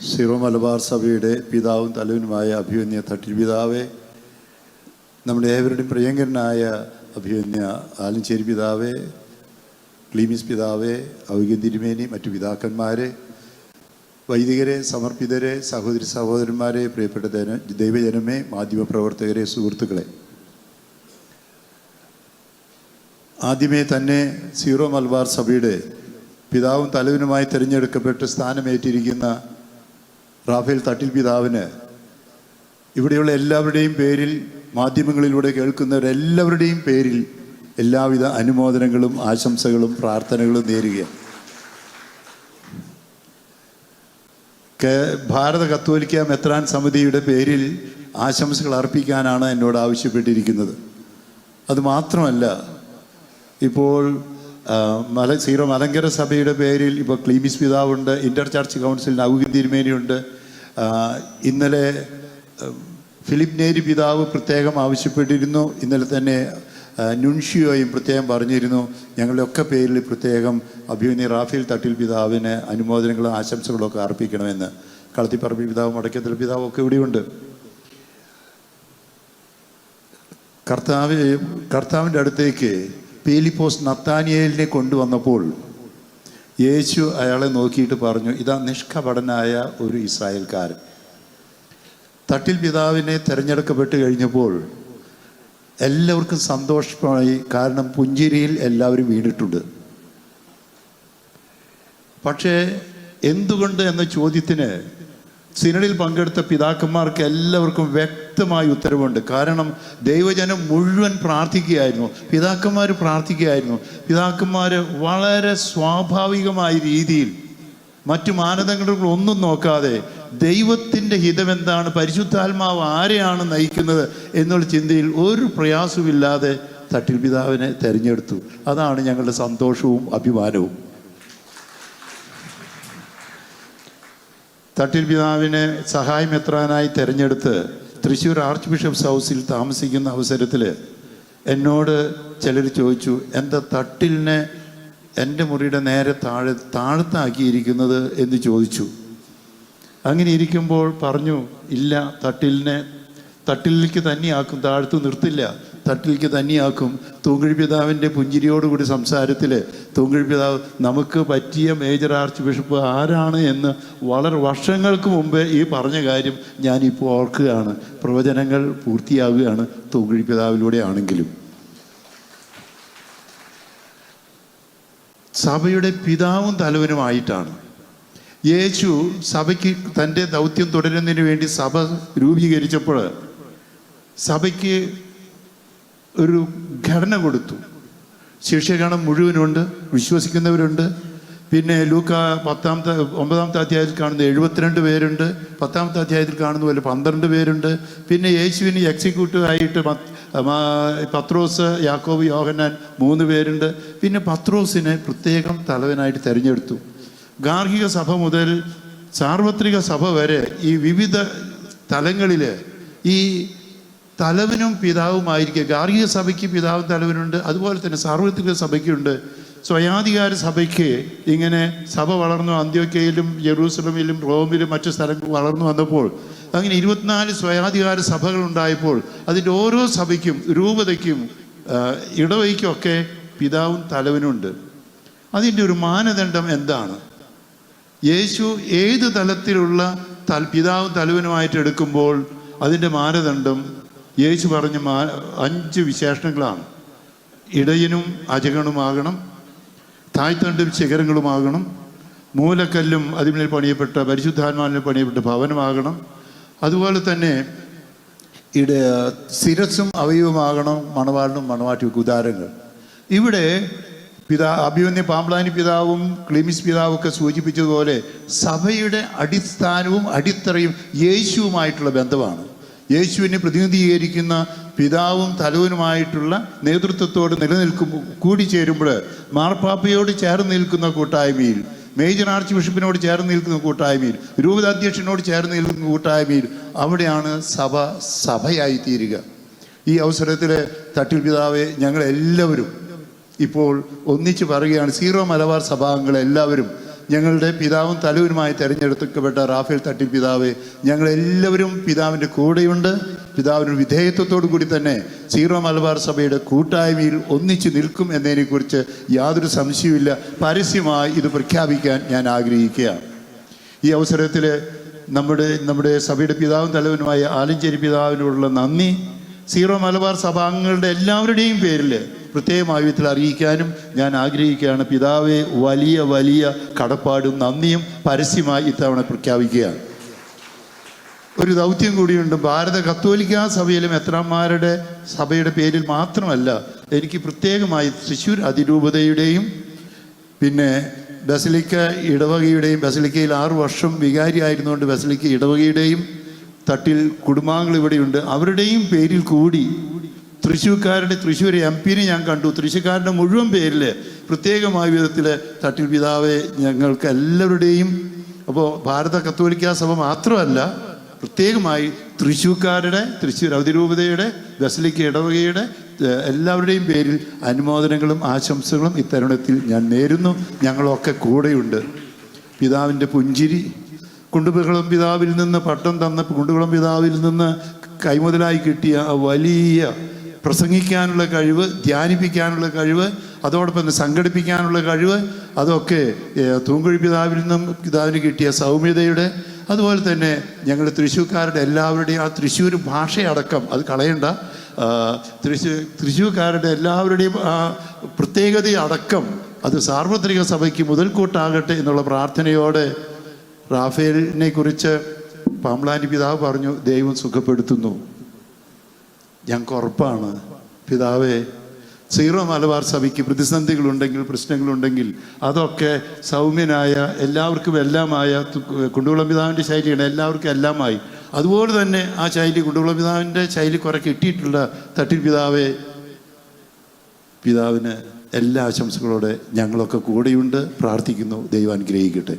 Syro Malabar സഭയുടെ പിതാവും തലവനുമായ അഭിമന്യ തട്ടിൽ പിതാവേ നമ്മുടെ ഏവരുടെയും പ്രിയങ്കരനായ അഭിമന്യ ആലഞ്ചേരി പിതാവേ ക്ലീമിസ് പിതാവേ ഔഗ്യ തിരുമേനി മറ്റു പിതാക്കന്മാരെ വൈദികരെ സമർപ്പിതരെ സഹോദരി സഹോദരന്മാരെ പ്രിയപ്പെട്ട ദൈവജനമേ മാധ്യമപ്രവർത്തകരെ സുഹൃത്തുക്കളെ. ആദ്യമേ തന്നെ സീറോ മലബാർ സഭയുടെ പിതാവും തലവനുമായി തിരഞ്ഞെടുക്കപ്പെട്ട് സ്ഥാനമേറ്റിരിക്കുന്ന റാഫേൽ തട്ടിൽ പിതാവിന് ഇവിടെയുള്ള എല്ലാവരുടെയും പേരിൽ മാധ്യമങ്ങളിലൂടെ കേൾക്കുന്നവരെല്ലാവരുടെയും പേരിൽ എല്ലാവിധ അനുമോദനങ്ങളും ആശംസകളും പ്രാർത്ഥനകളും നേരുകയാണ്. ഭാരത കത്തോലിക്ക മെത്രാൻ സമിതിയുടെ പേരിൽ ആശംസകൾ അർപ്പിക്കാനാണ് എന്നോട് ആവശ്യപ്പെട്ടിരിക്കുന്നത്. അതുമാത്രമല്ല ഇപ്പോൾ മല സീറോ മലങ്കര സഭയുടെ പേരിൽ ഇപ്പോൾ ക്ലീമിസ് പിതാവുണ്ട് ഇന്റർ ചർച്ച് കൗൺസിലിന് ഔഗ്യം തിരുമേനിയുണ്ട് ഇന്നലെ ഫിലിപ്പ് നേരി പിതാവ് പ്രത്യേകം ആവശ്യപ്പെട്ടിരുന്നു. ഇന്നലെ തന്നെ നുൻഷിയോയും പ്രത്യേകം പറഞ്ഞിരുന്നു. ഞങ്ങളുടെ ഒക്കെ പേരിൽ പ്രത്യേകം അഭിമന്യ റാഫേൽ തട്ടിൽ പിതാവിന് അനുമോദനങ്ങളും ആശംസകളും ഒക്കെ അർപ്പിക്കണമെന്ന്. കളത്തിപ്പറമ്പ് പിതാവ് മടക്കത്തിൽ പിതാവും ഒക്കെ ഇവിടെയുണ്ട്. കർത്താവ് കർത്താവിന്റെ അടുത്തേക്ക് പേലിപ്പോസ് നത്താനിയേലിനെ കൊണ്ടുവന്നപ്പോൾ യേശു അയാളെ നോക്കിയിട്ട് പറഞ്ഞു ഇതാ നിഷ്കപടനായ ഒരു ഇസ്രായേൽക്കാരൻ. തട്ടിൽ പിതാവിനെ തിരഞ്ഞെടുക്കപ്പെട്ട് കഴിഞ്ഞപ്പോൾ എല്ലാവർക്കും സന്തോഷമായി കാരണം പുഞ്ചിരിയിൽ എല്ലാവരും വീണിട്ടുണ്ട്. പക്ഷേ എന്തുകൊണ്ട് എന്ന ചോദ്യത്തിന് സിനഡിൽ പങ്കെടുത്ത പിതാക്കന്മാർക്ക് എല്ലാവർക്കും വ്യക്തമായ ഉത്തരവുണ്ട്. കാരണം ദൈവജനം മുഴുവൻ പ്രാർത്ഥിക്കുകയായിരുന്നു. പിതാക്കന്മാർ പ്രാർത്ഥിക്കുകയായിരുന്നു. പിതാക്കന്മാർ വളരെ സ്വാഭാവികമായ രീതിയിൽ മറ്റു മാനദണ്ഡങ്ങൾ ഒന്നും നോക്കാതെ ദൈവത്തിന്റെ ഹിതമെന്താണ് പരിശുദ്ധാത്മാവ് ആരെയാണ് നയിക്കുന്നത് എന്നുള്ള ചിന്തയിൽ ഒരു പ്രയാസമില്ലാതെ തട്ടിൽ പിതാവിനെ തിരഞ്ഞെടുത്തു. അതാണ് ഞങ്ങളുടെ സന്തോഷവും അഭിമാനവും. തട്ടിൽ പിതാവിനെ സഹായമെത്രാനായി തിരഞ്ഞെടുത്ത് തൃശ്ശൂർ ആർച്ച് ബിഷപ്സ് ഹൗസിൽ താമസിക്കുന്ന അവസരത്തിൽ എന്നോട് ചിലർ ചോദിച്ചു എന്റെ തട്ടിലിനെ എന്റെ മുറിയുടെ നേരെ താഴെ താഴത്താക്കിയിരിക്കുന്നത്? എന്ന് ചോദിച്ചു. അങ്ങനെ ഇരിക്കുമ്പോൾ പറഞ്ഞു ഇല്ല തട്ടിലിനെ തട്ടിലേക്ക് തന്നെയാക്കും താഴ്ത്തു നിർത്തില്ല. തട്ടിലേക്ക് തന്നെയാക്കും. തൂങ്കിഴി പിതാവിന്റെ പുഞ്ചിരിയോടുകൂടി സംസാരത്തിൽ തൂങ്കിഴി പിതാവ് നമുക്ക് പറ്റിയ മേജർ ആർച്ച് ബിഷപ്പ് ആരാണ്? എന്ന് വളരെ വർഷങ്ങൾക്ക് മുമ്പേ ഈ പറഞ്ഞ കാര്യം ഞാനിപ്പോൾ ഓർക്കുകയാണ്. പ്രവചനങ്ങൾ പൂർത്തിയാകുകയാണ് തൂങ്കിഴി പിതാവിലൂടെ ആണെങ്കിലും സഭയുടെ പിതാവും തലവനുമായിട്ടാണ്. യേശു സഭയ്ക്ക് തന്റെ ദൗത്യം തുടരുന്നതിന് വേണ്ടി സഭ രൂപീകരിച്ചപ്പോൾ സഭയ്ക്ക് ഒരു ഘടന കൊടുത്തു. ശിഷ്യഗണം മുഴുവനുണ്ട് വിശ്വസിക്കുന്നവരുണ്ട്. പിന്നെ ലൂക്ക പത്താമത്തെ ഒമ്പതാമത്തെ അധ്യായത്തിൽ കാണുന്ന എഴുപത്തിരണ്ട് പേരുണ്ട് പത്താമത്തെ അധ്യായത്തിൽ കാണുന്ന പോലെ പന്ത്രണ്ട് പേരുണ്ട്. പിന്നെ യേശുവിന് എക്സിക്യൂട്ടീവ് ആയിട്ട് പത്രോസ് യാക്കോബ് യോഹന്നാൻ മൂന്ന് പേരുണ്ട്. പിന്നെ പത്രോസിനെ പ്രത്യേകം തലവനായിട്ട് തിരഞ്ഞെടുത്തു. ഗാർഹിക സഭ മുതൽ സാർവത്രിക സഭ വരെ ഈ വിവിധ തലങ്ങളിൽ ഈ തലവനും പിതാവുമായിരിക്കുക ഗാർഹിക സഭയ്ക്ക് പിതാവും തലവനുണ്ട്. അതുപോലെ തന്നെ സാർവത്രിക സഭയ്ക്കുണ്ട്. സ്വയാധികാര സഭയ്ക്ക് ഇങ്ങനെ സഭ വളർന്നു അന്ത്യോക്കയിലും ജെറൂസലമിലും റോമിലും മറ്റു സ്ഥലങ്ങളിൽ വളർന്നു വന്നപ്പോൾ അങ്ങനെ ഇരുപത്തിനാല് സ്വയാധികാര സഭകൾ ഉണ്ടായപ്പോൾ അതിന്റെ ഓരോ സഭയ്ക്കും രൂപതയ്ക്കും ഇടവയ്ക്കുമൊക്കെ പിതാവും തലവനുണ്ട്. അതിന്റെ ഒരു മാനദണ്ഡം എന്താണ്? യേശു ഏത് തലത്തിലുള്ള പിതാവും തലവനുമായിട്ട് എടുക്കുമ്പോൾ അതിന്റെ മാനദണ്ഡം യേശു പറഞ്ഞ അഞ്ച് വിശേഷണങ്ങളാണ്. ഇടയനും അജഗണുമാകണം തായ്തണ്ടും ശിഖരങ്ങളുമാകണം മൂലക്കല്ലും അതിന്മേൽ പണിയപ്പെട്ട പരിശുദ്ധാത്മാവിൽ പണിയപ്പെട്ട ഭവനമാകണം. അതുപോലെ തന്നെ ഇട ശിരസും അവയവുമാകണം മണവാളിനും മണവാട്ടി ഉദാരങ്ങൾ. ഇവിടെ പിതാ അഭിമന്യ പാമ്പ്ലാനി പിതാവും ക്ലിമിസ് പിതാവൊക്കെ സൂചിപ്പിച്ചതുപോലെ സഭയുടെ അടിസ്ഥാനവും അടിത്തറയും യേശുവുമായിട്ടുള്ള ബന്ധമാണ്. യേശുവിനെ പ്രതിനിധീകരിക്കുന്ന പിതാവും തലവനുമായിട്ടുള്ള നേതൃത്വത്തോട് കൂടി കൂടിച്ചേരുമ്പോൾ മാർപ്പാപ്പയോട് ചേർന്ന് നിൽക്കുന്ന കൂട്ടായ്മയിൽ മേജർ ആർച്ച് ബിഷപ്പിനോട് ചേർന്ന് നിൽക്കുന്ന കൂട്ടായ്മയിൽ രൂപതാധ്യക്ഷനോട് ചേർന്ന് നിൽക്കുന്ന കൂട്ടായ്മയിൽ അവിടെയാണ് സഭ സഭയായി തീരുക ഈ അവസരത്തിൽ തട്ടിൽ പിതാവെ ഞങ്ങളെല്ലാവരും ഇപ്പോൾ ഒന്നിച്ച് പറയുകയാണ്. സീറോ മലബാർ സഭാംഗങ്ങൾ എല്ലാവരും ഞങ്ങളുടെ പിതാവും തലവനുമായി തെരഞ്ഞെടുക്കപ്പെട്ട റാഫേൽ തട്ടി പിതാവ് ഞങ്ങളെല്ലാവരും പിതാവിന്റെ കൂടെയുണ്ട്. പിതാവിന് വിധേയത്വത്തോടു കൂടി തന്നെ സീറോ മലബാർ സഭയുടെ കൂട്ടായ്മയിൽ ഒന്നിച്ചു നിൽക്കും എന്നതിനെക്കുറിച്ച് യാതൊരു സംശയവുമില്ല. പരസ്യമായി ഇത് പ്രഖ്യാപിക്കാൻ ഞാൻ ആഗ്രഹിക്കുകയാണ്. ഈ അവസരത്തിൽ നമ്മുടെ നമ്മുടെ സഭയുടെ പിതാവും തലവനുമായ ആലഞ്ചേരി പിതാവിനോടുള്ള നന്ദി. സീറോ മലബാർ സഭാംഗങ്ങളുടെ എല്ലാവരുടെയും പേരിൽ പ്രത്യേകമായി വിധത്തിൽ അറിയിക്കാനും ഞാൻ ആഗ്രഹിക്കുകയാണ്. പിതാവെ വലിയ വലിയ കടപ്പാടും നന്ദിയും പരസ്യമായി ഇത്തവണ പ്രഖ്യാപിക്കുകയാണ്. ഒരു ദൗത്യം കൂടിയുണ്ട്. ഭാരത കത്തോലിക്ക സഭയിലും എത്രാന്മാരുടെ സഭയുടെ പേരിൽ മാത്രമല്ല എനിക്ക് പ്രത്യേകമായി തൃശ്ശൂർ അതിരൂപതയുടെയും പിന്നെ ബസലിക്ക ഇടവകയുടെയും ബസലിക്കയിൽ ആറു വർഷം വികാരിയായിരുന്നുകൊണ്ട് ബസലിക്ക ഇടവകയുടെയും തട്ടിൽ കുടുംബാംഗങ്ങൾ ഇവിടെയുണ്ട്. അവരുടെയും പേരിൽ കൂടി തൃശ്ശൂർക്കാരുടെ തൃശ്ശൂർ എം പിനെ ഞാൻ കണ്ടു. തൃശ്ശൂർക്കാരുടെ മുഴുവൻ പേരിൽ പ്രത്യേകമായ വിധത്തിൽ തട്ടിൽ പിതാവെ ഞങ്ങൾക്ക് എല്ലാവരുടെയും അപ്പോൾ ഭാരത കത്തോലിക്ക സഭ മാത്രമല്ല പ്രത്യേകമായി തൃശ്ശൂർക്കാരുടെ തൃശ്ശൂർ അവധിരൂപതയുടെ ബസലിക്ക ഇടവകയുടെ എല്ലാവരുടെയും പേരിൽ അനുമോദനങ്ങളും ആശംസകളും ഇത്തരുണത്തിൽ ഞാൻ നേരുന്നു. ഞങ്ങളൊക്കെ കൂടെയുണ്ട്. പിതാവിന്റെ പുഞ്ചിരി കുണ്ടുപുകളം പിതാവിൽ നിന്ന് പട്ടം തന്ന കുണ്ടുകുളം പിതാവിൽ നിന്ന് കൈമുതലായി കിട്ടിയ വലിയ പ്രസംഗിക്കാനുള്ള കഴിവ് ധ്യാനിപ്പിക്കാനുള്ള കഴിവ് അതോടൊപ്പം തന്നെ സംഘടിപ്പിക്കാനുള്ള കഴിവ് അതൊക്കെ തൂങ്കുഴി പിതാവിൽ നിന്നും പിതാവിന് കിട്ടിയ സൗമ്യതയുടെ അതുപോലെ തന്നെ ഞങ്ങൾ തൃശ്ശൂർക്കാരുടെ എല്ലാവരുടെയും ആ തൃശ്ശൂർ ഭാഷയടക്കം അത് കളയണ്ട തൃശ്ശൂർ തൃശ്ശൂർക്കാരുടെ എല്ലാവരുടെയും ആ പ്രത്യേകതയടക്കം അത് സാർവത്രിക സഭയ്ക്ക് മുതൽക്കൂട്ടാകട്ടെ എന്നുള്ള പ്രാർത്ഥനയോടെ റാഫേലിനെ കുറിച്ച് പാമ്പ്ലാനി പിതാവ് പറഞ്ഞു ദൈവം സുഖപ്പെടുത്തുന്നു. ഞങ്ങൾക്ക് ഉറപ്പാണ്. പിതാവേ സീറോ മലബാർ സഭയ്ക്ക് പ്രതിസന്ധികളുണ്ടെങ്കിൽ പ്രശ്നങ്ങളുണ്ടെങ്കിൽ അതൊക്കെ സൗമ്യനായ എല്ലാവർക്കും എല്ലാമായ കുണ്ടുകുളം പിതാവിന്റെ ശൈലിയാണ് എല്ലാവർക്കും എല്ലാമായി. അതുപോലെ തന്നെ ആ ശൈലി കുണ്ടുകുളം പിതാവിന്റെ ശൈലി കുറെ കിട്ടിയിട്ടുള്ള തട്ടിൽ പിതാവെ പിതാവിന് എല്ലാ ആശംസകളോടെ ഞങ്ങളൊക്കെ കൂടെയുണ്ട്. പ്രാർത്ഥിക്കുന്നു. ദൈവം അനുഗ്രഹിക്കട്ടെ.